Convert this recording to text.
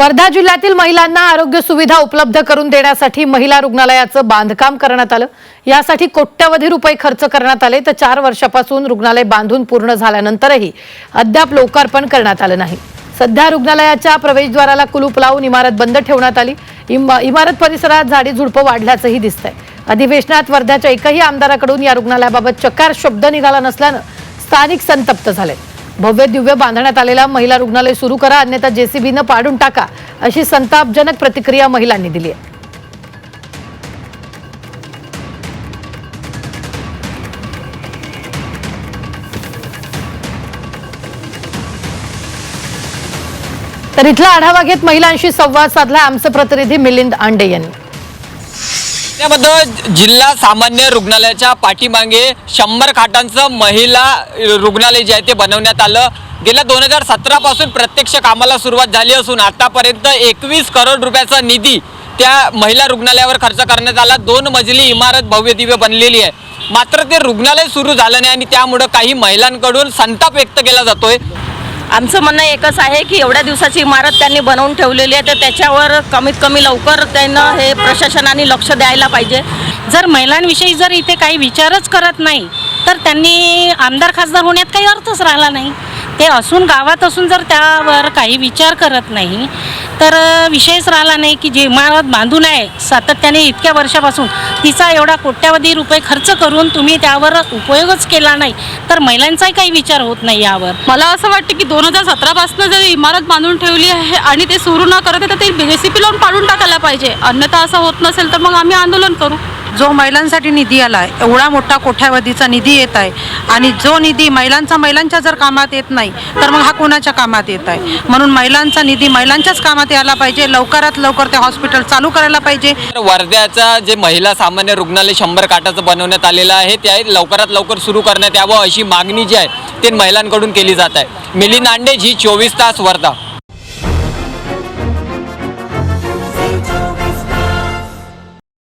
वर्धा जिल्ह्यातील महिलांना आरोग्य सुविधा उपलब्ध करून देण्यासाठी महिला रुग्णालयाचं बांधकाम करण्यात आलं. यासाठी कोट्यवधी रुपये खर्च करण्यात आले. तर चार वर्षापासून रुग्णालय बांधून पूर्ण झाल्यानंतरही अद्याप लोकार्पण करण्यात आलं नाही. सध्या रुग्णालयाच्या प्रवेशद्वाराला कुलूप लावून इमारत बंद ठेवण्यात आली. इम- इमारत परिसरात झाडी झुडपं वाढल्याचंही दिसतंय. अधिवेशनात वर्ध्याच्या एकही आमदाराकडून या रुग्णालयाबाबत चकार शब्द निघाला नसल्यानं स्थानिक संतप्त झाले. भव्य दिव्य बांधण्यात आलेला महिला रुग्णालय सुरू करा अन्यथा जेसीबीनं पाडून टाका अशी संतापजनक प्रतिक्रिया महिलांनी दिली आहे. तर इथला आढावा घेत महिलांशी संवाद साधला आमचे प्रतिनिधी मिलिंद आंडे यांनी. त्यामध्ये जिल्हा सामान्य रुग्णालयाच्या पाठीमागे शंभर खाटांचं महिला रुग्णालय जे आहे ते बनवण्यात आलं. गेल्या दोन हजार सतरापासून प्रत्यक्ष कामाला सुरुवात झाली असून आतापर्यंत एकवीस करोड रुपयाचा निधी त्या महिला रुग्णालयावर खर्च करण्यात आला. दोन मजली इमारत भव्य दिव्य बनलेली आहे. मात्र ते रुग्णालय सुरू झालं नाही आणि त्यामुळं काही महिलांकडून संताप व्यक्त केला जातोय. आमचं म्हणणं एकच आहे की एवढ्या दिवसाची इमारत त्यांनी बनवून ठेवलेली आहे तर त्याच्यावर कमीत कमी लवकर त्यांना हे प्रशासनाने लक्ष द्यायला पाहिजे. जर महिलांविषयी जर इथे काही विचारच करत नाही तर त्यांनी आमदार खासदार होण्यात काही अर्थच राहिला नाही. ते असून गावात असून जर त्यावर काही विचार करत नाही तर विशेष विषयच राहिला नाही की जी इमारत बांधून आहे सातत्याने इतक्या वर्षापासून तिचा एवढा कोट्यावधी रुपये खर्च करून तुम्ही त्यावर उपयोगच केला नाही. तर महिलांचाही काही विचार होत नाही यावर. मला असं वाटतं की दोन हजार सतरापासून जर इमारत बांधून ठेवली आहे आणि ते सुरू न करत आहे तर ते एस सी पी लावून पाडून टाकायला पाहिजे. अन्यथा असं होत नसेल तर मग आम्ही आंदोलन करू. जो महिलांसाठी निधी आला आहे एवढा मोठा कोठ्यावधीचा निधी येत आहे आणि जो निधी महिलांचा महिलांच्या जर कामात येत नाही तर मग हा कोणाच्या कामात येत आहे? म्हणून महिलांचा निधी महिलांच्याच कामात यायला पाहिजे लवकरात लवकर ते हॉस्पिटल चालू करायला पाहिजे. वर्ध्याचा जे महिला सामान्य रुग्णालय शंभर काटाचं बनवण्यात आलेलं आहे ते आहे लवकरात लवकर सुरू करण्यात यावं अशी मागणी जी आहे ते महिलांकडून केली जात आहे. मिलिंद आंडे जी चोवीस तास वर्धा.